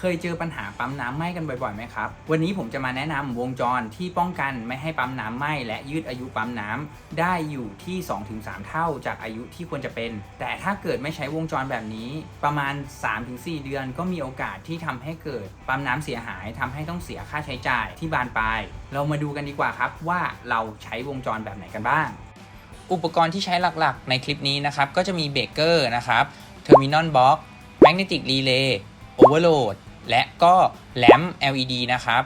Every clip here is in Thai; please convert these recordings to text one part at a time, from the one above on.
เคยเจอปัญหาปั๊มน้ำไหม้กันบ่อยๆไหมครับ วันนี้ผมจะมาแนะนำวงจรที่ป้องกันไม่ให้ปั๊มน้ำไหม้และยืดอายุปั๊มน้ำได้อยู่ที่ 2-3 เท่าจากอายุที่ควรจะเป็น แต่ถ้าเกิดไม่ใช้วงจรแบบนี้ ประมาณ 3-4 เดือนก็มีโอกาสที่ทำให้เกิดปั๊มน้ำเสียหายทำให้ต้องเสียค่าใช้จ่ายที่บานปลาย เรามาดูกันดีกว่าครับว่าเราใช้วงจรแบบไหนกันบ้าง อุปกรณ์ที่ใช้หลักๆ ในคลิปนี้นะครับก็จะมีเบรกเกอร์นะครับเทอร์มินอลบล็อกแมกเนติกรีเลย์โอเวอร์โหลด และก็แลม LED นะครับ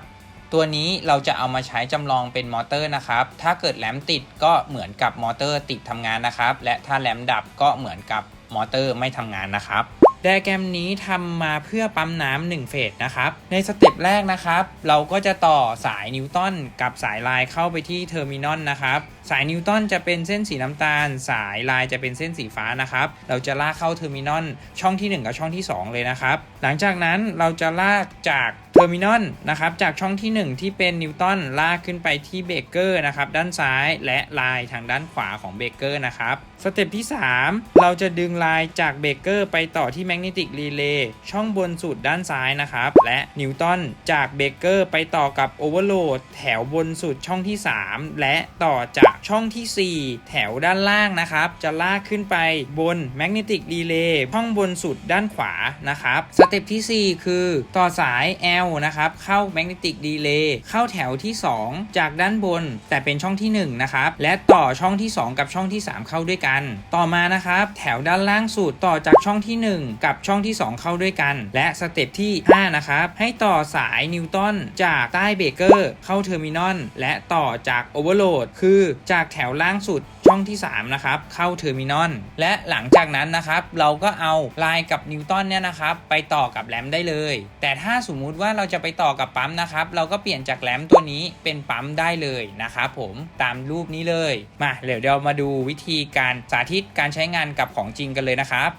ตัวนี้เราจะเอามาใช้จำลองเป็นมอเตอร์นะครับ ถ้าเกิดแลมติดก็เหมือนกับมอเตอร์ติดทำงานนะครับ และถ้าแลมดับก็เหมือนกับมอเตอร์ไม่ทำงานนะครับ ไดอะแกรมนี้ทำมาเพื่อปั๊มน้ำหนึ่งเฟสนะครับ ในสเต็ปแรกนะครับ เราก็จะต่อสายนิวตันกับสายลายเข้าไปที่เทอร์มินอลนะครับ สายนิวตันจะเป็นเส้นสีน้ำตาล สายลายจะเป็นเส้นสีฟ้านะครับ เราจะลากเข้าเทอร์มินอลช่องที่ 1 กับช่องที่ 2 เลยนะครับ หลังจากนั้นเราจะลากจาก อร์มินอลนะครับจากช่องที่ 1 ที่เป็นนิวตันลากขึ้นไปที่เบเกอร์นะครับด้านซ้ายและลายทางด้านขวาของเบเกอร์นะครับสเต็ปที่ 3 เราจะดึงลายจากเบเกอร์ไปต่อที่แมกเนติกรีเลย์ช่องบนสุดด้านซ้ายนะครับและนิวตันจากเบเกอร์ไปต่อกับโอเวอร์โหลดแถวบนสุดช่องที่ 3 และต่อจากช่องทีสี่4 แถวด้านล่างนะครับ จะลากขึ้นไปบนแมกเนติกรีเลย์ช่องบนสุดด้านขวานะครับสเต็ปทีสี่4 คือต่อสาย L นะครับ เข้าแมกเนติกรีเลย์เข้าแถวที่ 2 จากด้านบน แต่เป็นช่องที่1นะครับและต่อช่องที่ 2 กับช่องที่ 3 เข้าด้วยกัน ต่อมานะครับ แถวด้านล่างสุดต่อจากช่องที่ 1 กับช่องที่ 2 เข้าด้วยกัน และสเต็ปที่5นะครับให้ต่อสายนิวตันจากใต้เบรกเกอร์เข้าเทอร์มินอลและต่อจากโอเวอร์โหลดคือจากแถวล่างสุดช่องที่ 3 นะครับ เข้าเทอร์มินอลและหลังจากนั้นนะครับ เราก็เอาลายกับนิวตันเนี่ยนะครับ ไปต่อกับแรมได้เลย แต่ถ้าสมมุติว่าเราจะไปต่อกับปั๊มนะครับ เราก็เปลี่ยนจากแรมตัวนี้เป็นปั๊มได้เลยนะครับผมตามรูปนี้เลย มาเดี๋ยวเรามาดูวิธีการสาธิตการใช้งานกับของจริงกันเลยนะครับ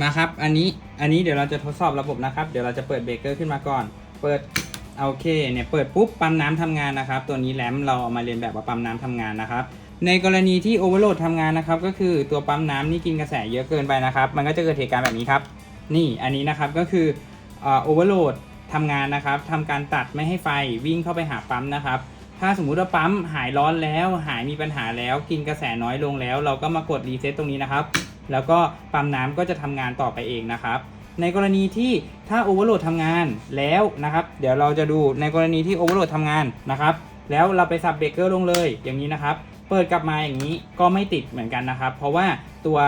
มาครับอันนี้อันนี้เดี๋ยวเราจะทดสอบระบบนะครับ เดี๋ยวเราจะเปิดเบรกเกอร์ขึ้นมาก่อน เปิดโอเคเนี่ยเปิดปุ๊บปั๊มน้ำทำงานนะครับ ตัวนี้แรมเราเอามาเรียนแบบว่าปั๊มน้ำทำงานนะครับในกรณีที่โอเวอร์โหลดทำงานนะครับ ก็คือตัวปั๊มน้ำนี่กินกระแสเยอะเกินไปนะครับ มันก็จะเกิดเหตุการณ์แบบนี้ครับ นี่อันนี้นะครับก็คือโอเวอร์โหลด ทำงานนะครับทำการตัดไม่ให้ไฟวิ่งเข้าไปหาปั๊มนะครับ ถ้าสมมุติว่าปั๊มหายร้อนแล้ว หายมีปัญหาแล้วกินกระแสน้อยลงแล้ว เราก็มากดรีเซ็ตตรงนี้นะครับ แล้วก็ปั๊มน้ำก็จะทำงานต่อไปเองนะครับ ในกรณีที่ถ้าโอเวอร์โหลดทำงานแล้วนะครับ เดี๋ยวเราจะดูในกรณีที่โอเวอร์โหลดทำงานนะครับ แล้วเราไปสับเบรกเกอร์ลงเลยอย่างนี้นะครับ เปิดกลับมาอย่างนี้ก็ไม่ติดเหมือนกันนะครับ เพราะว่าตัว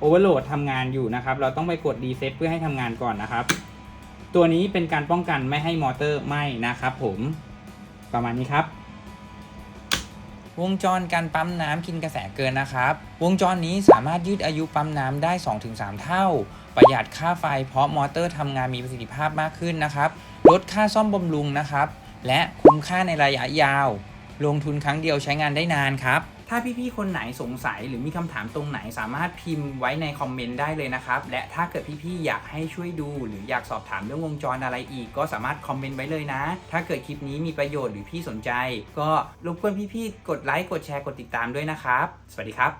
โอเวอร์โหลดทำงานอยู่นะครับ เราต้องไปกดรีเซ็ตเพื่อให้ทำงานก่อนนะครับ ตัวนี้เป็นการป้องกันไม่ให้มอเตอร์ไหม้นะครับผมประมาณนี้ครับ วงจรการปั๊มน้ำกินกระแสเกินนะครับ วงจรนี้สามารถยืดอายุปั๊มน้ำได้ 2-3 เท่า ประหยัดค่าไฟเพราะมอเตอร์ทำงานมีประสิทธิภาพมากขึ้นนะครับ ลดค่าซ่อมบำรุงนะครับ และคุ้มค่าในระยะยาว ลงทุนครั้งเดียวใช้งานได้นานครับ ถ้าพี่ๆคนไหนสงสัยหรือมีคำถามตรงไหนสามารถพิมพ์ไว้ในคอมเมนต์ได้เลยนะครับ และถ้าเกิดพี่ๆอยากให้ช่วยดู หรืออยากสอบถามเรื่องวงจรอะไรอีก ก็สามารถคอมเมนต์ไว้เลยนะ ถ้าเกิดคลิปนี้มีประโยชน์หรือพี่สนใจ ก็รบกวนพี่ๆกดไลค์กดแชร์กดติดตามด้วยนะครับ สวัสดีครับ